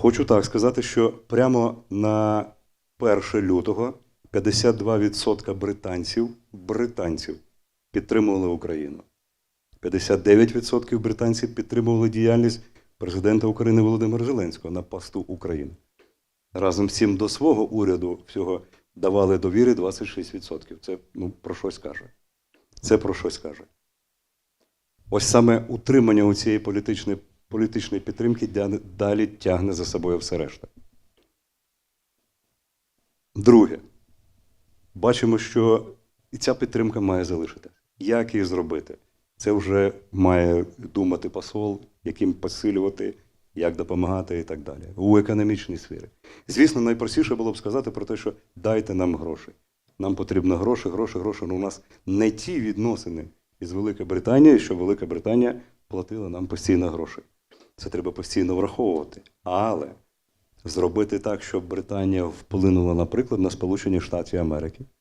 Хочу так сказати, що прямо на 1 лютого 52% британців, британців підтримували Україну. 59% британців підтримували діяльність президента України Володимира Зеленського на посту України. Разом з цим до свого уряду всього давали довіри 26%. Це ну, про щось каже. Це про щось каже. Ось саме утримання у цієї політичної, політичної підтримки далі тягне за собою все решта. Друге, бачимо, що і ця підтримка має залишитися. Як її зробити? Це вже має думати посол, яким посилювати, як допомагати і так далі. У економічній сфері. Звісно, найпростіше було б сказати про те, що дайте нам гроші. Нам потрібно гроші, гроші, гроші. Ну, у нас не ті відносини із Великою Британією, що Велика Британія платила нам постійно гроші. Це треба постійно враховувати. Але зробити так, щоб Британія вплинула, наприклад, на Сполучені Штати Америки,